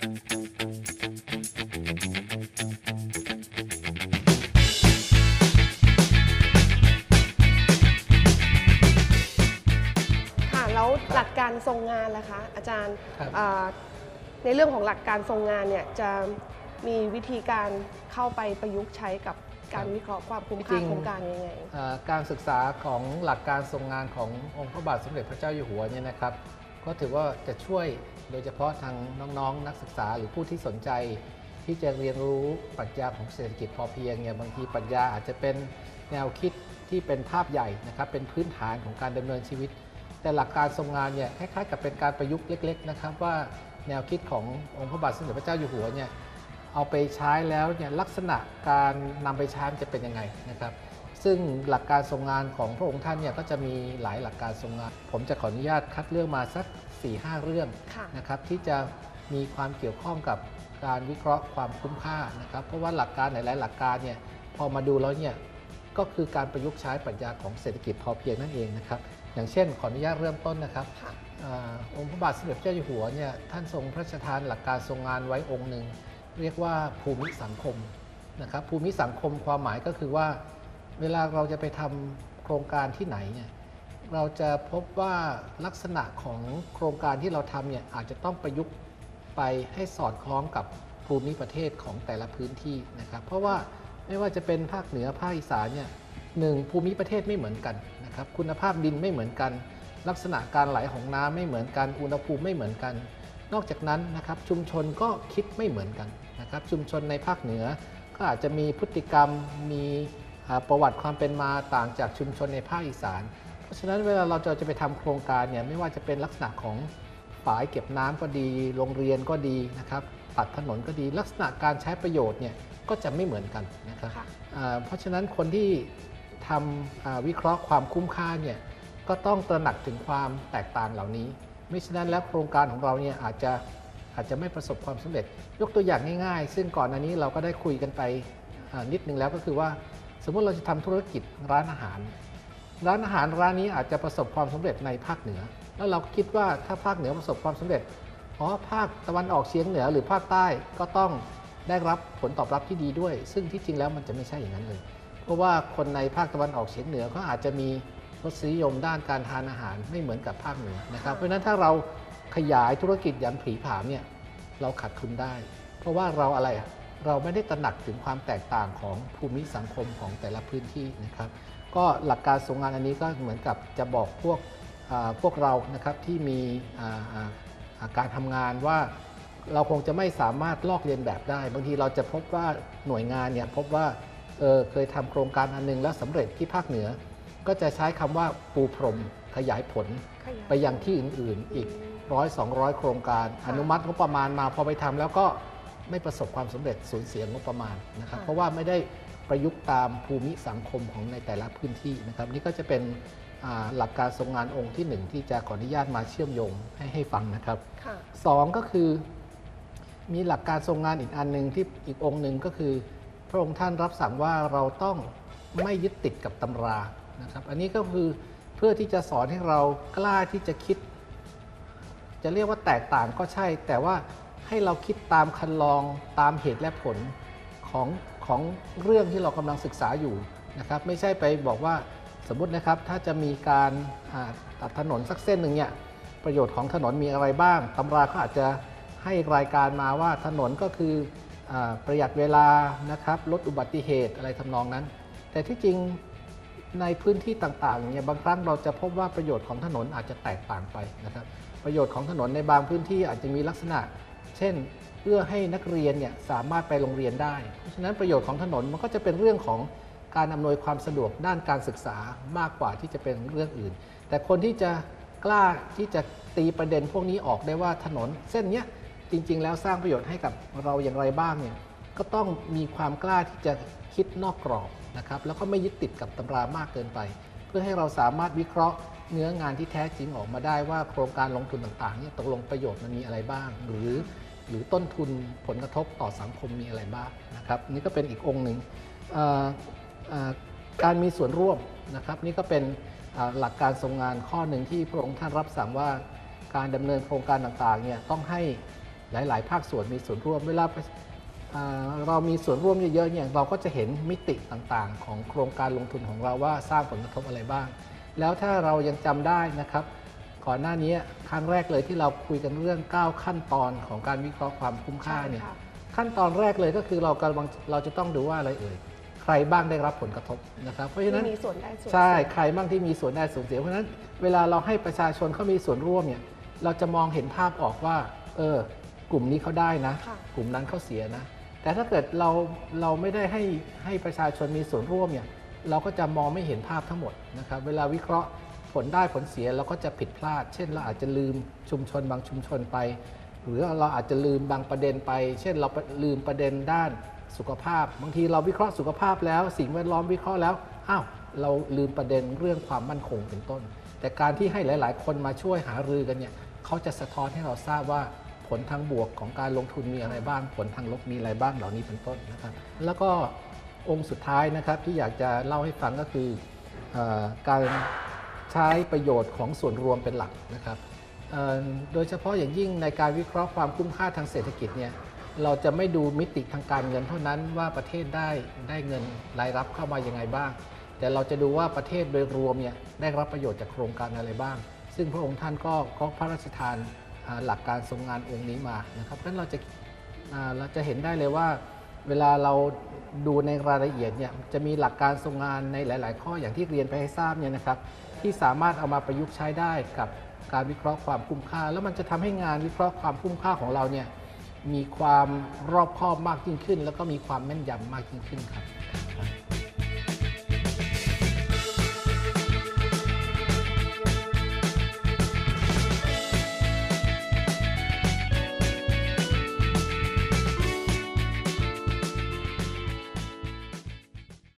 ค่ะแล้วหลักการทรงงานล่ะคะอาจารย์ครับอ่าในเรื่องของหลักการทรงงานเนี่ยจะมีวิธีการเข้าไปประยุกต์ใช้กับการวิเคราะห์ความคุ้มค่าโครงการยังไงอ่าการศึกษาของหลักการทรงงานขององค์พระบาทสมเด็จพระเจ้าอยู่หัวเนี่ยนะครับ ก็ถือว่าจะช่วยโดยเฉพาะทางน้องๆนักศึกษาหรือผู้ที่สนใจ ที่จะเรียนรู้ปรัชญาของเศรษฐกิจพอเพียงเนี่ยบางทีปรัชญาอาจจะเป็นแนวคิดที่เป็นภาพใหญ่นะครับเป็นพื้นฐานของการดำเนินชีวิต แต่หลักการทรงงานเนี่ยคล้ายๆกับเป็นการประยุกต์เล็ก ๆ นะครับ ว่าแนวคิดขององค์พระบาทสมเด็จพระเจ้าอยู่หัวเนี่ยเอาไปใช้แล้วเนี่ยลักษณะการนำไปใช้มันจะเป็นยังไงนะครับ ซึ่งหลักการทรงงานของพระองค์ท่านเนี่ยก็จะมีหลายหลักการทรงงาน ผมจะขออนุญาตคัดเลือกมาสัก 4-5 เรื่องค่ะนะครับที่จะมีความเกี่ยวข้องกับการวิเคราะห์ความคุ้มค่านะครับ เพราะว่าหลักการหลาย ๆ หลักการเนี่ยพอมาดูแล้วเนี่ยก็คือการประยุกต์ใช้ปรัชญาของเศรษฐกิจพอเพียงนั่นเองนะครับอย่างเช่น ขออนุญาตเริ่มต้นนะครับค่ะอาองค์พระบาทสมเด็จพระเจ้าอยู่หัวเนี่ยท่านทรงพระราชทานหลักการทรงงานไว้องค์หนึ่งเรียกว่าภูมิสังคมนะครับภูมิสังคมความหมายก็คือว่า เวลาเราจะไปทำโครงการที่ไหนเนี่ยเราจะพบว่าลักษณะของโครงการที่เราทำเนี่ยอาจจะต้องประยุกต์ไปให้สอดคล้องกับภูมิประเทศของแต่ละพื้นที่นะครับเพราะว่าไม่ว่าจะเป็นภาคเหนือภาคอีสานเนี่ยหนึ่งภูมิประเทศไม่เหมือนกันนะครับคุณภาพดินไม่เหมือนกัน ลักษณะการไหลของน้ำไม่เหมือนกันอุณหภูมิไม่เหมือนกัน นอกจากนั้นนะครับชุมชนก็คิดไม่เหมือนกันนะครับชุมชนในภาคเหนือก็อาจจะมีพฤติกรรมมี ประวัติความเป็นมาต่างจากชุมชนในภาคอีสาน เพราะฉะนั้นเวลาเราจะจะไปทำโครงการเนี่ยไม่ว่าจะเป็นลักษณะของฝายเก็บน้ำก็ดี โรงเรียนก็ดีนะครับตัดถนนก็ดีลักษณะการใช้ประโยชน์เนี่ยก็จะไม่เหมือนกันนะครับค่ะอ่าเพราะฉะนั้นคนที่ทำอ่าวิเคราะห์ความคุ้มค่าเนี่ยก็ต้องตระหนักถึงความแตกต่างเหล่านี้ ไม่ฉะนั้นแล้วโครงการของเราเนี่ยอาจจะอาจจะไม่ประสบความสำเร็จ ยกตัวอย่างง่ายๆ ซึ่งก่อนหน้านี้เราก็ได้คุยกันไปอ่านิดนึงแล้วก็คือว่า สมมติเราจะทำธุรกิจร้านอาหาร ร้านอาหารร้านนี้อาจจะประสบความสำเร็จในภาคเหนือ แล้วเราก็คิดว่าถ้าภาคเหนือประสบความสำเร็จอ๋อภาคตะวันออกเฉียงเหนือหรือภาคใต้ก็ต้องได้รับผลตอบรับที่ดีด้วย ซึ่งที่จริงแล้วมันจะไม่ใช่อย่างนั้นเลย เพราะว่าคนในภาคตะวันออกเฉียงเหนือก็อาจจะมีรสนิยมด้านการทานอาหารไม่เหมือนกับภาคเหนือนะครับ เพราะฉะนั้นถ้าเราขยายธุรกิจอย่างผีผามเนี่ยเราขาดทุนได้ เพราะว่าเราอะไรอะ เราไม่ได้ตระหนักถึงความแตกต่างของภูมิสังคมของแต่ละพื้นที่นะครับ ก็หลักการทรงงานอันนี้ก็เหมือนกับจะบอกพวกอ่าพวกเรานะครับที่มีอ่าอ่าอ่าการทำงานว่าเราคงจะไม่สามารถลอกเลียนแบบได้ บางทีเราจะพบว่าหน่วยงานเนี่ยพบว่าเออเคยทำโครงการอันหนึงแล้วสำเร็จที่ภาคเหนือ ก็จะใช้คำว่าปูพรมขยายผลขยายไปยังที่อื่นๆ อีกร้อยสองร้อยโครงการอนุมัติงบประมาณมาพอไปทำแล้วก็ ไม่ประสบความสำเร็จสูญเสียงบประมาณนะครับค่ะเพราะว่าไม่ได้ประยุกต์ตามภูมิสังคมของในแต่ละพื้นที่นะครับ นี่ก็จะเป็นอ่าหลักการทรงงานองค์ที่หนึ่งที่จะขออนุญาตมาเชื่อมโยงให้ให้ฟังนะครับค่ะสองก็คือ มีหลักการทรงงานอีกอันหนึ่งที่อีกองค์หนึ่งก็คือ พระองค์ท่านรับสั่งว่าเราต้องไม่ยึดติดกับตำรานะครับ อันนี้ก็คือเพื่อที่จะสอนให้เรากล้าที่จะคิด จะเรียกว่าแตกต่างก็ใช่ แต่ว่า ให้เราคิดตามคันลองตามเหตุและผลของของเรื่องที่เรากำลังศึกษาอยู่นะครับไม่ใช่ไปบอกว่าสมมตินะครับถ้าจะมีการตัดถนนสักเส้นหนึ่งเนี่ยประโยชน์ของถนนมีอะไรบ้าง ตำราก็อาจจะให้รายการมาว่าถนนก็คืออประหยัดเวลานะครับลดอุบัติเหตุอะไรทำนองนั้น แต่ที่จริงในพื้นที่ต่างๆเนี่ยบางครั้งเราจะพบว่าประโยชน์ของถนนอาจจะแตกต่างไปนะครับประโยชน์ของถนนในบางพื้นที่อาจจะมีลักษณะ เช่น เพื่อให้นักเรียนเนี่ยสามารถไปโรงเรียนได้ เพราะฉะนั้นประโยชน์ของถนนมันก็จะเป็นเรื่องของการอำนวยความสะดวกด้านการศึกษามากกว่าที่จะเป็นเรื่องอื่น แต่คนที่จะกล้าที่จะตีประเด็นพวกนี้ออกได้ว่าถนนเส้นเนี้ยจริง ๆ แล้วสร้างประโยชน์ให้กับเราอย่างไรบ้างเนี่ยก็ต้องมีความกล้าที่จะคิดนอกกรอบนะครับแล้วก็ไม่ยึดติดกับตำรามากเกินไป เพื่อให้เราสามารถวิเคราะห์เนื้องานที่แท้จริงออกมาได้ว่าโครงการลงทุนต่างๆเนี่ยตกลงประโยชน์มันมีอะไรบ้าง หรือ หรือต้นทุนผลกระทบต่อสังคมมีอะไรบ้างนะครับนี่ก็เป็นอีกองค์หนึ่งการมีส่วนร่วมนะครับ นี่ก็เป็นหลักการทรงงานข้อหนึ่งที่พระองค์ท่านรับสั่งว่าการดำเนินโครงการต่างๆเนี่ยต้องให้หลาย ๆ ภาคส่วนมีส่วนร่วมเวลาอ่าเรามีส่วนร่วมเยอะๆเนี่ยเราก็จะเห็นมิติต่างๆ ของโครงการลงทุนของเราว่าสร้างผลกระทบอะไรบ้าง แล้วถ้าเรายังจำได้นะครับ ก่อนหน้านี้ครั้งแรกเลยที่เราคุยกันเรื่อง 9 ขั้นตอนของการวิเคราะห์ความคุ้มค่าเนี่ยใช่ค่ะขั้นตอนแรกเลยก็คือเรากำลังเราจะต้องดูว่าอะไรเอ่ยใครบ้างได้รับผลกระทบนะครับ เพราะฉะนั้นที่มีส่วนได้ส่วนใช่เสียใครบ้างที่มีส่วนได้ส่วนเสียเพราะฉะนั้นเวลาเราให้ประชาชนเขามีส่วนร่วมเนี่ยเราจะมองเห็นภาพออกว่าเออกลุ่มนี้เขาได้นะค่ะกลุ่มนั้นเขาเสียนะ แต่ถ้าเกิดเราเราไม่ได้ให้ให้ประชาชนมีส่วนร่วมเนี่ยเราก็จะมองไม่เห็นภาพทั้งหมดนะครับ เวลาวิเคราะห์ ผลได้ผลเสียเราก็จะผิดพลาด เช่นเราอาจจะลืมชุมชนบางชุมชนไป หรือเราอาจจะลืมบางประเด็นไป เช่นเราลืมประเด็นด้านสุขภาพ บางทีเราวิเคราะห์สุขภาพแล้ว สิ่งแวดล้อมวิเคราะห์แล้วอ้าวเราลืมประเด็นเรื่องความมั่นคงเป็นต้น แต่การที่ให้หลาย ๆ คนมาช่วยหารือกันเนี่ยเขาจะสะท้อนให้เราทราบว่าผลทางบวกของการลงทุนมีอะไรบ้าง ผลทางลบมีอะไรบ้างเหล่านี้เป็นต้นนะครับ แล้วก็องค์สุดท้ายนะครับที่อยากจะเล่าให้ฟังก็คืออการ ใช้ประโยชน์ของส่วนรวมเป็นหลักนะครับโดยเฉพาะอย่างยิ่งในการวิเคราะห์ความคุ้มค่าทางเศรษฐกิจเนี่ยเราจะไม่ดูมิติทางการเงินเท่านั้นว่าประเทศได้ได้เงินรายรับเข้ามาอยังไงบ้าง แต่เราจะดูว่าประเทศโดยรวมเนี่ยได้รับประโยชน์จากโครงการอะไรบ้าง ซึ่งพระองค์ท่านก็ก็พระราชทานหลักการทรงงานองค์นี้มานะครับเพราะฉะนั้นเราจะเราจะเห็นได้เลยว่า เวลาเราดูในรายละเอียดเนี่ยจะมีหลักการทรงงานในหลาย ๆ ข้ออย่างที่เรียนไปให้ทราบเนี่ยนะครับ ที่สามารถเอามาประยุกต์ใช้ได้กับการวิเคราะห์ความคุ้มค่า แล้วมันจะทำให้งานวิเคราะห์ความคุ้มค่าของเราเนี่ยมีความรอบคอบมากยิ่งขึ้น แล้วก็มีความแม่นยำมากยิ่งขึ้นครับ